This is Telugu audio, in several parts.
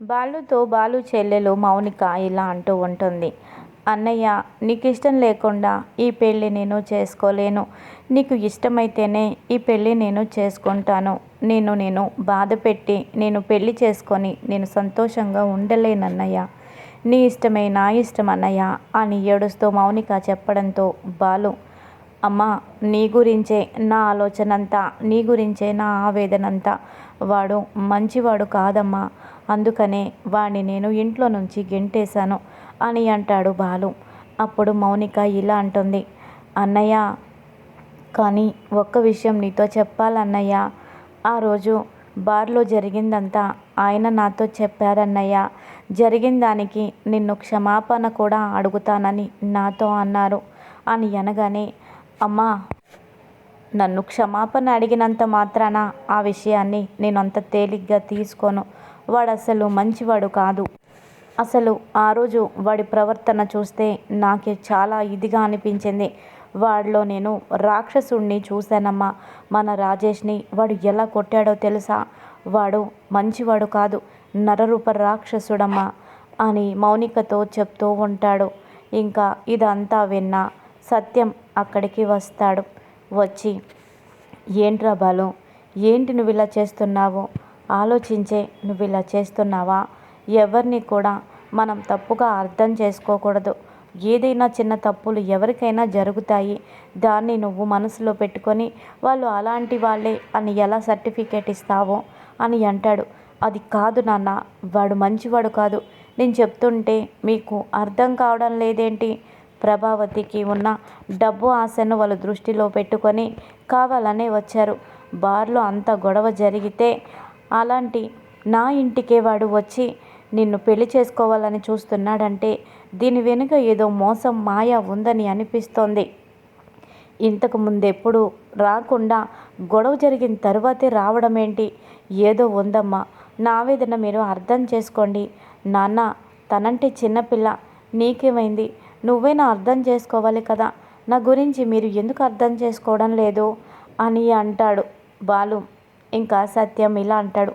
బాలుతో బాలు చెల్లెలు మౌనిక ఇలా అంటూ ఉంటుంది. అన్నయ్య నీకు ఇష్టం లేకుండా ఈ పెళ్ళి నేను చేసుకోలేను. నీకు ఇష్టమైతేనే ఈ పెళ్ళి నేను చేసుకుంటాను. నేను నేను బాధ పెట్టి నేను పెళ్ళి చేసుకొని నేను సంతోషంగా ఉండలేనన్నయ్య. నీ ఇష్టమే నా ఇష్టం అన్నయ్య అని ఏడుస్తూ మౌనిక చెప్పడంతో బాలు అమ్మా నీ గురించే నా ఆలోచన అంతా నీ గురించే నా ఆవేదన అంతా వాడు మంచివాడు కాదమ్మా. అందుకనే వాణ్ణి నేను ఇంట్లో నుంచి గెంటేశాను అని అంటాడు బాలు. అప్పుడు మౌనిక ఇలా అంటుంది. అన్నయ్య కానీ ఒక్క విషయం నీతో చెప్పాలన్నయ్య. ఆ రోజు బార్లో జరిగిందంతా ఆయన నాతో చెప్పారన్నయ్య. జరిగిన దానికి నిన్ను క్షమాపణ కూడా అడుగుతానని నాతో అన్నారు అని అనగానే అమ్మా నన్ను క్షమాపణ అడిగినంత మాత్రాన ఆ విషయాన్ని నేను అంత తేలిగ్గా తీసుకోను. వాడు అసలు మంచివాడు కాదు. అసలు ఆ రోజు వాడి ప్రవర్తన చూస్తే నాకు చాలా ఇదిగా అనిపించింది. వాడిలో నేను రాక్షసుణ్ణి చూశానమ్మా. మన రాజేష్ని వాడు ఎలా కొట్టాడో తెలుసా? వాడు మంచివాడు కాదు నరరూప రాక్షసుడమ్మా అని మౌనికతో చెప్తూ ఉంటాడు. ఇంకా ఇదంతా విన్నా సత్యం అక్కడికి వస్తాడు. వచ్చి ఏంట్రా బాలు? ఏంటి నువ్వు ఇలా చేస్తున్నావు? ఆలోచించే నువ్వు ఇలా చేస్తున్నావా? ఎవరిని కూడా మనం తప్పుగా అర్థం చేసుకోకూడదు. ఏదైనా చిన్న తప్పులు ఎవరికైనా జరుగుతాయి. దాన్ని నువ్వు మనసులో పెట్టుకొని వాళ్ళు అలాంటి వాళ్ళే అని ఎలా సర్టిఫికేట్ ఇస్తావో అని అంటాడు. అది కాదు నాన్న వాడు మంచివాడు కాదు. నేను చెప్తుంటే మీకు అర్థం కావడం లేదేంటి? ప్రభావతికి ఉన్న డబ్బు ఆశను వాళ్ళు దృష్టిలో పెట్టుకొని కావాలనే వచ్చారు. బార్లో అంత గొడవ జరిగితే అలాంటి నా ఇంటికే వాడు వచ్చి నిన్ను పెళ్ళి చేసుకోవాలని చూస్తున్నాడంటే దీని వెనుక ఏదో మోసం మాయ ఉందని అనిపిస్తోంది. ఇంతకు ముందెప్పుడు రాకుండా గొడవ జరిగిన తర్వాతే రావడం ఏంటి ఏదో ఉందమ్మా. నా ఆవేదన మీరు అర్థం చేసుకోండి. నాన్న తనంటే చిన్నపిల్ల నీకేమైంది? నువ్వైనా అర్థం చేసుకోవాలి కదా. నా గురించి మీరు ఎందుకు అర్థం చేసుకోవడం లేదు? అని అంటాడు బాలు. ఇంకా సత్యం ఇలా అంటాడు.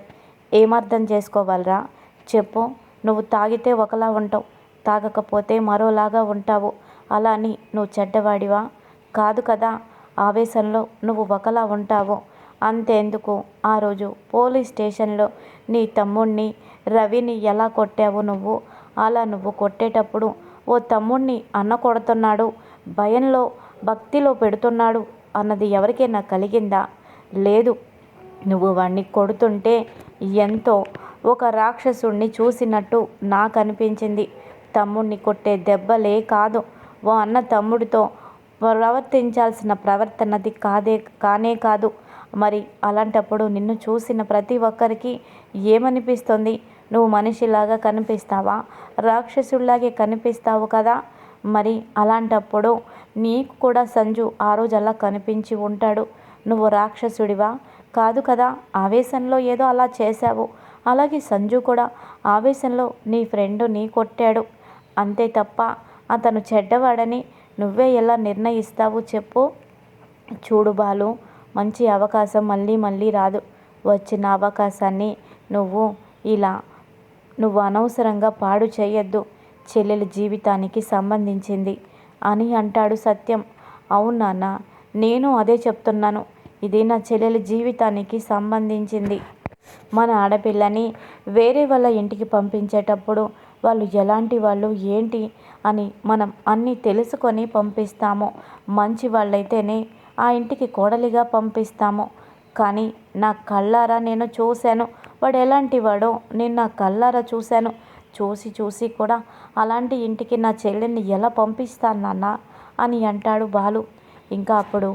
ఏమర్థం చేసుకోవాలరా? చెప్పు. నువ్వు తాగితే ఒకలా ఉంటావు. తాగకపోతే మరోలాగా ఉంటావు. అలా అని నువ్వు చెడ్డవాడివా? కాదు కదా. ఆవేశంలో నువ్వు ఒకలా ఉంటావు. అంతేందుకు? ఆ రోజు పోలీస్ స్టేషన్లో నీ తమ్ముణ్ణి రవిని ఎలా కొట్టావు నువ్వు? అలా నువ్వు కొట్టేటప్పుడు ఓ తమ్ముణ్ణి అన్న కొడుతున్నాడు. భయంలో భక్తిలో పెడుతున్నాడు అన్నది ఎవరికైనా కలిగిందా? లేదు. నువ్వు వాణ్ణి కొడుతుంటే ఎంతో ఒక రాక్షసుణ్ణి చూసినట్టు నాకు అనిపించింది తమ్ముణ్ణి కొట్టే దెబ్బలే కాదు ఓ అన్న తమ్ముడితో ప్రవర్తించాల్సిన ప్రవర్తనది కాదే కానే కాదు. మరి అలాంటప్పుడు నిన్ను చూసిన ప్రతి ఒక్కరికి ఏమనిపిస్తుంది? నువ్వు మనిషిలాగా కనిపిస్తావా? రాక్షసుడిలాగే కనిపిస్తావు కదా? మరి అలాంటప్పుడు నీకు కూడా సంజు ఆ రోజు అలా కనిపించి ఉంటాడు. నువ్వు రాక్షసుడివా? కాదు కదా ఆవేశంలో ఏదో అలా చేశావు. అలాగే సంజు కూడా ఆవేశంలో నీ ఫ్రెండ్ నీ కొట్టాడు. అంతే తప్ప అతను చెడ్డవాడని నువ్వే ఎలా నిర్ణయిస్తావు చెప్పు. చూడు బాలు మంచి అవకాశం మళ్ళీ మళ్ళీ రాదు. వచ్చిన అవకాశాన్ని నువ్వు ఇలా నువ్వు అనవసరంగా పాడు చేయొద్దు. చెల్లెల జీవితానికి సంబంధించింది అని అంటాడు సత్యం. అవును నాన్న నేను అదే చెప్తున్నాను. ఇది నా చెల్లెలి జీవితానికి సంబంధించింది. మన ఆడపిల్లని వేరే వాళ్ళ ఇంటికి పంపించేటప్పుడు వాళ్ళు ఎలాంటి వాళ్ళు ఏంటి అని మనం అన్నీ తెలుసుకొని పంపిస్తాము. మంచి వాళ్ళైతేనే ఆ ఇంటికి కోడలిగా పంపిస్తాము. కానీ నా కళ్ళారా నేను చూశాను. వాడు ఎలాంటి వాడో నేను నా కళ్ళారా చూశాను. చూసి చూసి కూడా అలాంటి ఇంటికి నా చెల్లెల్ని ఎలా పంపిస్తాను నాన్న అని అంటాడు బాలు. ఇంకా అప్పుడు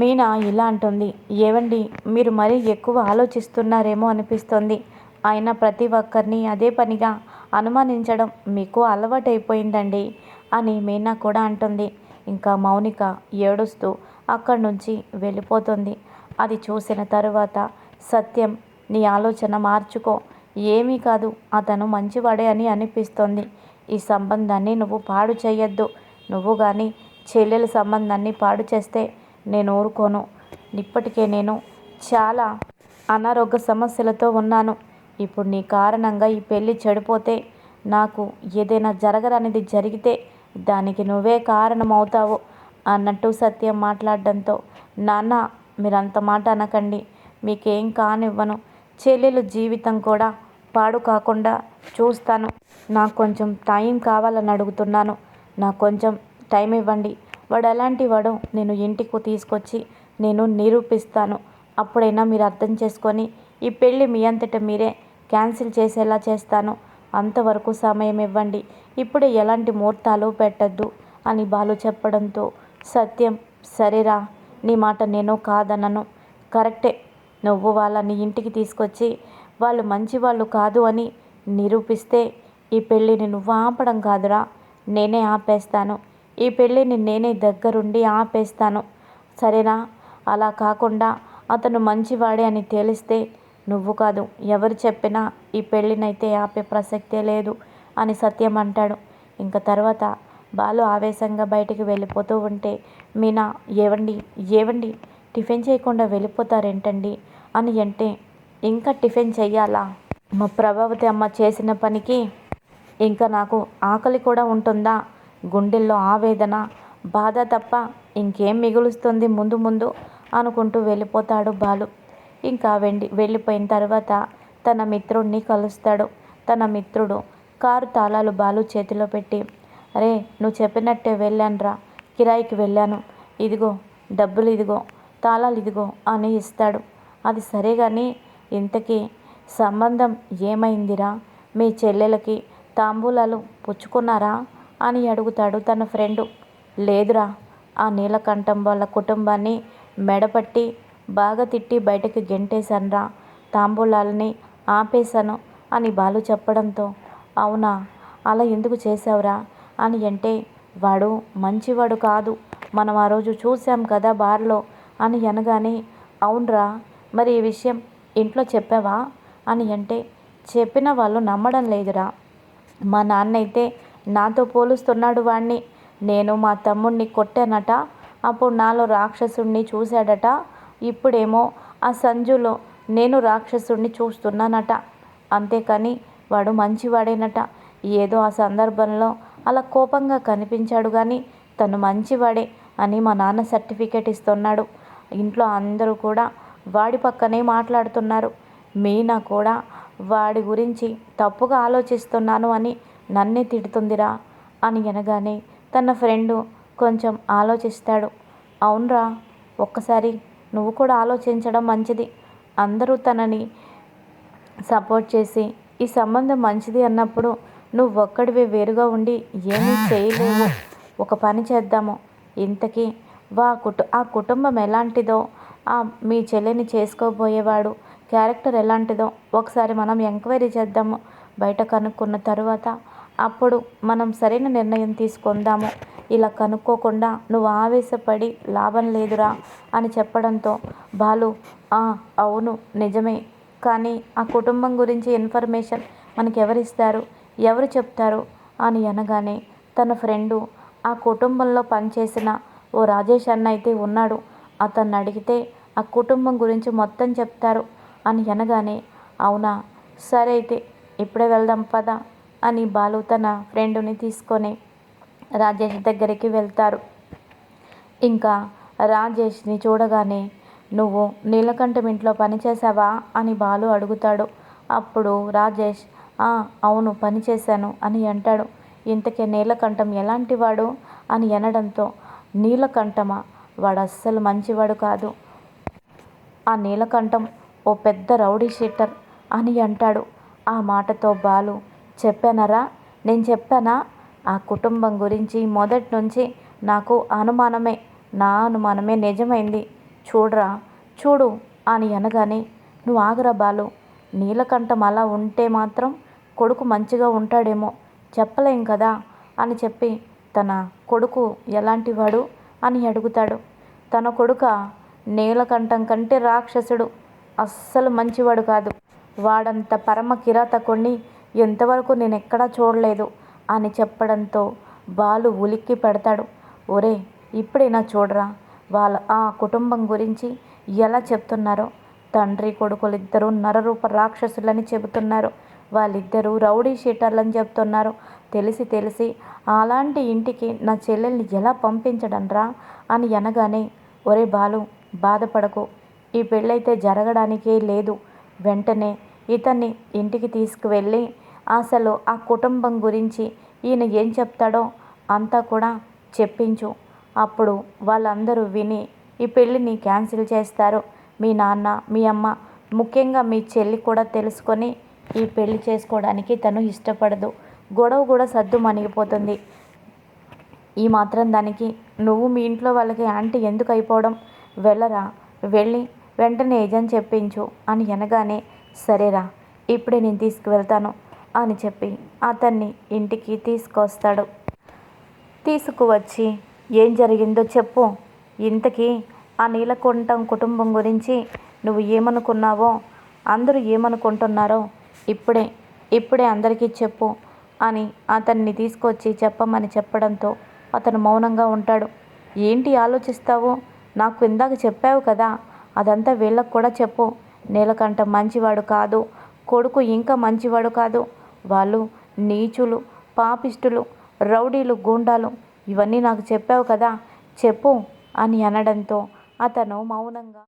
మీనా ఇలా అంటుంది. ఏవండి మీరు మరీ ఎక్కువ ఆలోచిస్తున్నారేమో అనిపిస్తుంది. ఆయన ప్రతి ఒక్కరిని అదే పనిగా అనుమానించడం మీకు అలవాటైపోయిందండి అని మీనా కూడా అంటుంది. ఇంకా మౌనిక ఏడుస్తూ అక్కడి నుంచి వెళ్ళిపోతుంది. అది చూసిన తరువాత సత్యం నీ ఆలోచన మార్చుకో. ఏమీ కాదు అతను మంచివాడే అని అనిపిస్తుంది. ఈ సంబంధాన్ని నువ్వు పాడు చేయొద్దు. నువ్వు కానీ చెల్లెల సంబంధాన్ని పాడు చేస్తే నేను ఊరుకోను. ఇప్పటికే నేను చాలా అనారోగ్య సమస్యలతో ఉన్నాను. ఇప్పుడు నీ కారణంగా ఈ పెళ్ళి చెడిపోతే నాకు ఏదైనా జరగరనేది జరిగితే దానికి నువ్వే కారణం అవుతావు అన్నట్టు సత్యం మాట్లాడడంతో నాన్న మీరంత మాట అనకండి. మీకేం కానివ్వను. చెల్లెలు జీవితం కూడా పాడు కాకుండా చూస్తాను. నాకు కొంచెం టైం కావాలని అడుగుతున్నాను. నాకు కొంచెం టైం ఇవ్వండి. వాడు ఎలాంటి వాడు నేను ఇంటికి తీసుకొచ్చి నేను నిరూపిస్తాను. అప్పుడైనా మీరు అర్థం చేసుకొని ఈ పెళ్ళి మీ అంతట మీరే క్యాన్సిల్ చేసేలా చేస్తాను. అంతవరకు సమయం ఇవ్వండి. ఇప్పుడు ఎలాంటి ముహూర్తాలు పెట్టద్దు అని బాలు చెప్పడంతో సత్యం సరేరా నీ మాట నేను కాదనను. కరెక్టే నువ్వు వాళ్ళని ఇంటికి తీసుకొచ్చి వాళ్ళు మంచి వాళ్ళు కాదు అని నిరూపిస్తే ఈ పెళ్ళిని నువ్వు ఆపడం కాదురా. నేనే ఆపేస్తాను. ఈ పెళ్ళిని నేనే దగ్గరుండి ఆపేస్తాను. సరేనా? అలా కాకుండా అతను మంచివాడే అని తేలిస్తే నువ్వు కాదు ఎవరు చెప్పినా ఈ పెళ్ళినైతే ఆపే ప్రసక్తే లేదు అని సత్యం అంటాడు. ఇంకా తర్వాత బాలు ఆవేశంగా బయటికి వెళ్ళిపోతూ ఉంటే మీనా ఏవండి? ఏవండి? టిఫిన్ చేయకుండా వెళ్ళిపోతారేంటండి? అని అంటే ఇంకా టిఫిన్ చెయ్యాలా? మా ప్రభావతి అమ్మ చేసిన పనికి ఇంకా నాకు ఆకలి కూడా ఉంటుందా? గుండెల్లో ఆవేదన బాధ తప్ప ఇంకేం మిగులుస్తుంది ముందు ముందు అనుకుంటూ వెళ్ళిపోతాడు బాలు. ఇంకా వెండి వెళ్ళిపోయిన తర్వాత తన మిత్రుడిని కలుస్తాడు. తన మిత్రుడు కారు తాళాలు బాలు చేతిలో పెట్టి అరే నువ్వు చెప్పినట్టే వెళ్ళానురా కిరాయికి వెళ్ళాను. ఇదిగో డబ్బులు ఇదిగో తాళాలు ఇదిగో అని ఇస్తాడు. అది సరే కానీ ఇంతకీ సంబంధం ఏమైందిరా? మీ చెల్లెలకి తాంబూలాలు పుచ్చుకున్నారా? అని అడుగుతాడు తన ఫ్రెండు. లేదురా ఆ నీలకంఠం వాళ్ళ కుటుంబాన్ని మెడపట్టి బాగా తిట్టి బయటకు గెంటేశానురా. తాంబూలాలని ఆపేశాను అని బాలు చెప్పడంతో. అవునా అలా ఎందుకు చేసావురా అని అంటే వాడు మంచివాడు కాదు. మనం ఆ రోజు చూసాం కదా బార్లో అని అనగానే అవునరా మరి ఈ విషయం ఇంట్లో చెప్పావా? అని అంటే చెప్పిన వాళ్ళు నమ్మడం లేదురా. మా నాన్నైతే నాతో పోలుస్తున్నాడు వాణ్ణి. నేను మా తమ్ముణ్ణి కొట్టానట. అప్పుడు నాలో రాక్షసుణ్ణి చూశాడట. ఇప్పుడేమో ఆ సంజులో నేను రాక్షసుణ్ణి చూస్తున్నానట. అంతేకాని వాడు మంచివాడేనట. ఏదో ఆ సందర్భంలో అలా కోపంగా కనిపించాడు కానీ తను మంచివాడే అని మా నాన్న సర్టిఫికేట్ ఇస్తున్నాడు. ఇంట్లో అందరూ కూడా వాడి పక్కనే మాట్లాడుతున్నారు. మీనా కూడా వాడి గురించి తప్పుగా ఆలోచిస్తున్నాను అని నన్నే తిడుతుందిరా అని అనగానే తన ఫ్రెండు కొంచెం ఆలోచిస్తాడు. అవునరా ఒక్కసారి నువ్వు కూడా ఆలోచించడం మంచిది. అందరూ తనని సపోర్ట్ చేసి ఈ సంబంధం మంచిది అన్నప్పుడు నువ్వు ఒక్కడివి వేరుగా ఉండి ఏమీ చేయలేవు. ఒక పని చేద్దాము. ఇంతకీ వా కుటు ఆ కుటుంబం ఎలాంటిదో ఆ మీ చెల్లిని చేసుకోబోయేవాడు క్యారెక్టర్ ఎలాంటిదో ఒకసారి మనం ఎంక్వైరీ చేద్దాము. బయట కనుక్కున్న తర్వాత అప్పుడు మనం సరైన నిర్ణయం తీసుకుందాము. ఇలా కనుక్కోకుండా నువ్వు ఆవేశపడి లాభం లేదురా అని చెప్పడంతో బాలు అవును నిజమే. కానీ ఆ కుటుంబం గురించి ఇన్ఫర్మేషన్ మనకి ఎవరిస్తారు ఎవరు చెప్తారు? అని అనగానే తన ఫ్రెండు ఆ కుటుంబంలో పనిచేసిన ఓ రాజేష్ అన్న అయితే ఉన్నాడు. అతన్ని అడిగితే ఆ కుటుంబం గురించి మొత్తం చెప్తారు అని అనగానే అవునా? సరే అయితే ఇప్పుడే వెళ్దాం పదా. అని బాలు తన ఫ్రెండుని తీసుకొని రాజేష్ దగ్గరికి వెళ్తారు. ఇంకా రాజేష్ని చూడగానే నువ్వు నీలకంఠం ఇంట్లో పనిచేసావా అని బాలు అడుగుతాడు. అప్పుడు రాజేష్ అవును పనిచేశాను అని అంటాడు. ఇంతకే నీలకంఠం ఎలాంటివాడు? అని అనడంతో నీలకంఠమా? వాడు అస్సలు మంచివాడు కాదు. ఆ నీలకంఠం ఓ పెద్ద రౌడీ షీటర్ అని అంటాడు. ఆ మాటతో బాలు చెప్పానరా? నేను చెప్పానా? ఆ కుటుంబం గురించి మొదటి నుంచి నాకు అనుమానమే. నా అనుమానమే నిజమైంది. చూడరా చూడు అని అనగానే నువ్వు ఆగరా బాలు. నీలకంఠం అలా ఉంటే మాత్రం కొడుకు మంచిగా ఉంటాడేమో. చెప్పలేం కదా? అని చెప్పి తన కొడుకు ఎలాంటివాడు అని అడుగుతాడు. తన కొడుక నీలకంఠం కంటే రాక్షసుడు. అస్సలు మంచివాడు కాదు. వాడంత పరమ కిరాతకుణ్ణి ఎంతవరకు నేను ఎక్కడా చూడలేదు అని చెప్పడంతో బాలు ఉలిక్కి పెడతాడు. ఒరే ఇప్పుడైనా చూడరా? వాళ్ళ ఆ కుటుంబం గురించి ఎలా చెప్తున్నారో? తండ్రి కొడుకులిద్దరూ నరరూప రాక్షసులని చెబుతున్నారు. వాళ్ళిద్దరూ రౌడీ షీటర్లని చెప్తున్నారు తెలిసి తెలిసి అలాంటి ఇంటికి నా చెల్లెల్ని ఎలా పంపించడంరా అని అనగానే ఒరే బాలు బాధపడకు. ఈ పెళ్ళైతే జరగడానికే లేదు. వెంటనే ఇతన్ని ఇంటికి తీసుకువెళ్ళి అసలు ఆ కుటుంబం గురించి ఈయన ఏం చెప్తాడో అంతా కూడా చెప్పించు. అప్పుడు వాళ్ళందరూ విని ఈ పెళ్ళిని క్యాన్సిల్ చేస్తారు. మీ నాన్న మీ అమ్మ ముఖ్యంగా మీ చెల్లి కూడా తెలుసుకొని ఈ పెళ్ళి చేసుకోవడానికి తను ఇష్టపడదు. గొడవ కూడా సద్దు మణిగిపోతుంది. ఈ మాత్రం దానికి నువ్వు మీ ఇంట్లో వాళ్ళకి యాంటీ ఎందుకు అయిపోవడం? వెళ్ళరా? వెళ్ళి వెంటనే ఏజెంట్ చెప్పించు అని అనగానే సరేరా ఇప్పుడే నేను తీసుకువెళ్తాను. అని చెప్పి అతన్ని ఇంటికి తీసుకొస్తాడు. తీసుకువచ్చి ఏం జరిగిందో చెప్పు. ఇంతకీ ఆ నీలకుంఠం కుటుంబం గురించి నువ్వు ఏమనుకున్నావో అందరూ ఏమనుకుంటున్నారో ఇప్పుడే ఇప్పుడే అందరికీ చెప్పు అని అతన్ని తీసుకొచ్చి చెప్పమని చెప్పడంతో అతను మౌనంగా ఉంటాడు. ఏంటి ఆలోచిస్తావు? నాకు ఇందాక చెప్పావు కదా అదంతా వీళ్ళకు కూడా చెప్పు. నీలకంఠం మంచివాడు కాదు కొడుకు ఇంకా మంచివాడు కాదు. వాళ్ళు నీచులు పాపిష్టులు రౌడీలు గూండాలు ఇవన్నీ నాకు చెప్పావు కదా చెప్పు అని అనడంతో అతను మౌనంగా